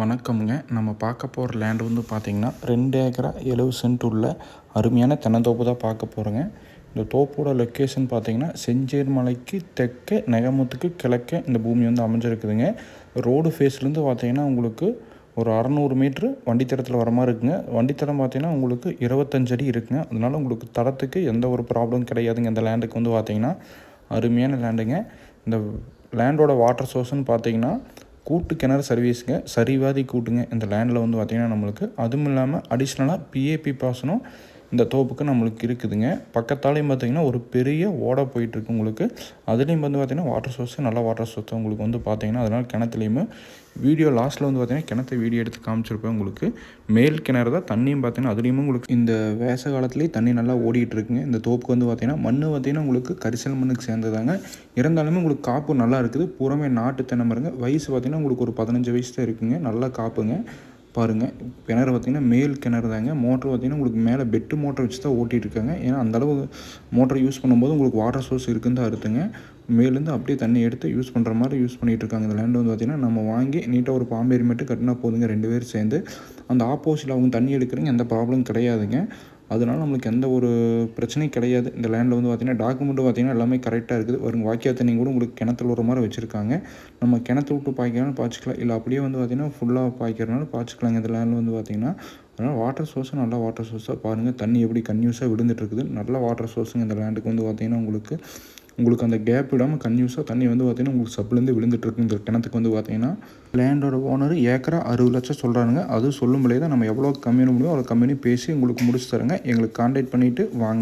வணக்கம்ங்க. நம்ம பார்க்க போகிற லேண்டு வந்து பார்த்திங்கன்னா ரெண்டு ஏக்கரா எழுபது சென்ட் உள்ள அருமையான தென்னந்தோப்பு தான் பார்க்க போகிறோங்க இந்த தோப்போட லொக்கேஷன் பார்த்திங்கன்னா செஞ்சேர் மலைக்கு தெற்கே நெகமுத்துக்கு கிழக்கே இந்த பூமி வந்து அமைஞ்சிருக்குதுங்க. ரோடு ஃபேஸ்லேருந்து பார்த்தீங்கன்னா உங்களுக்கு ஒரு அறநூறு மீட்ரு வண்டித்தடத்தில் வர மாதிரி இருக்குங்க. வண்டித்தடம் பார்த்தீங்கன்னா உங்களுக்கு இருபத்தஞ்சு அடி இருக்குங்க. அதனால உங்களுக்கு தடத்துக்கு எந்த ஒரு ப்ராப்ளம் கிடையாதுங்க. இந்த லேண்டுக்கு வந்து பார்த்திங்கன்னா அருமையான லேண்டுங்க இந்த லேண்டோட வாட்டர் சோர்ஸ்னு பார்த்தீங்கன்னா கூட்டு கிணறு சர்வீஸுங்க சரிவாதி கூட்டுங்க. இந்த லேண்டில் வந்து பார்த்திங்கன்னா நம்மளுக்கு அதுவும் இல்லாமல் அடிஷ்னலாக பிஏபி பாசனம் இந்த தோப்புக்கு நம்மளுக்கு இருக்குதுங்க. பக்கத்தாலையும் பார்த்திங்கன்னா ஒரு பெரிய ஓடை போயிட்டுருக்கு உங்களுக்கு. அதுலேயும் வந்து பார்த்திங்கன்னா வாட்டர் சோர்ஸ் நல்ல வாட்டர் சோர்ஸ் உங்களுக்கு வந்து பார்த்திங்கன்னா அதனால் கிணத்துலையுமே வீடியோ லாஸ்ட்டில் வந்து பார்த்திங்கன்னா கிணத்தை வீடியோ எடுத்து காமிச்சிருப்பேன் உங்களுக்கு. மேல் கிணறு தான் தண்ணியும் பார்த்திங்கன்னா அதுலேயுமே உங்களுக்கு இந்த வேச காலத்துலேயே தண்ணி நல்லா ஓடிட்டு இருக்குங்க இந்த தோப்புக்கு வந்து பார்த்திங்கன்னா மண் பார்த்திங்கன்னா உங்களுக்கு கரிசல் மண்ணுக்கு சேர்ந்ததாங்க. இருந்தாலுமே உங்களுக்கு காப்பு நல்லா இருக்குது. பூரமே நாட்டு தென்னை மருங்க. வயசு பார்த்திங்கன்னா உங்களுக்கு ஒரு பதினஞ்சு வயசு தான் இருக்குங்க. நல்லா காப்புங்க. பாருங்கள் கிணறு பார்த்திங்கன்னா மேல் கிணறு தாங்க. மோட்ரு பார்த்திங்கன்னா உங்களுக்கு மேலே பெட்டு மோட்டர் வச்சு தான் ஓட்டிகிட்டு இருக்காங்க. ஏன்னா அந்தளவு மோட்டர் யூஸ் பண்ணும்போது உங்களுக்கு வாட்டர் சோர்ஸ் இருக்குன்னு தான் அர்த்தங்க. மேலேருந்து அப்படியே தண்ணி எடுத்து யூஸ் பண்ணுற மாதிரி யூஸ் பண்ணிகிட்டு இருக்காங்க. இந்த லேண்ட் வந்து பார்த்திங்கன்னா நம்ம வாங்கி நீட்டாக ஒரு பாம்பேரி மட்டும் கட்டினா போதுங்க. ரெண்டு பேரும் சேர்ந்து. அந்த ஆப்போசிட்டில் அவங்க தண்ணி எடுக்கிறீங்க. எந்த ப்ராப்ளம் கிடையாதுங்க. அதனால் நம்மளுக்கு எந்த ஒரு பிரச்சனையும் கிடையாது. இந்த லேண்டில் வந்து பார்த்திங்கன்னா டாக்குமெண்ட்டு பார்த்திங்கன்னா எல்லாமே கரெக்டாக இருக்குது. வரும் வாக்கியா தண்ணி கூட உங்களுக்கு கிணத்துல வர மாதிரி வச்சுருக்காங்க. நம்ம கிணத்து விட்டு பாய்க்கிறாலும் பாய்ச்சிக்கலாம். இல்லை அப்படியே வந்து பார்த்திங்கன்னா ஃபுல்லாக பாய்க்கிறனால பாய்ச்சிக்கலாங்க. இந்த லேண்டில் வந்து பார்த்திங்கன்னா அதனால் வாட்டர் சோர்ஸும் நல்ல வாட்டர் சோர்ஸாக பாருங்கள் தண்ணி எப்படி கன்யூஸாக விழுந்துட்டு இருக்குது. நல்ல வாட்டர் சோர்ஸுங்க இந்த லேண்டுக்கு வந்து பார்த்திங்கன்னா உங்களுக்கு உங்களுக்கு அந்த கேப் விடாமல் கன்யூஸாக தண்ணி வந்து பார்த்திங்கன்னா உங்களுக்கு சப்லேருந்து விழுந்துட்டுருக்கு இந்த கிணத்துக்கு வந்து பார்த்திங்கன்னா லேண்டோட ஓனர் ஏக்கரா அறுபது லட்சம் சொல்கிறாங்க அது சொல்லும்போதே தான் நம்ம எவ்வளோ கம்மியான முடியும் அவ்வளோ கம்மியாக பேசி உங்களுக்கு முடிச்சு தருங்க. எங்களுக்கு கான்டாக்ட் பண்ணிவிட்டு வாங்க.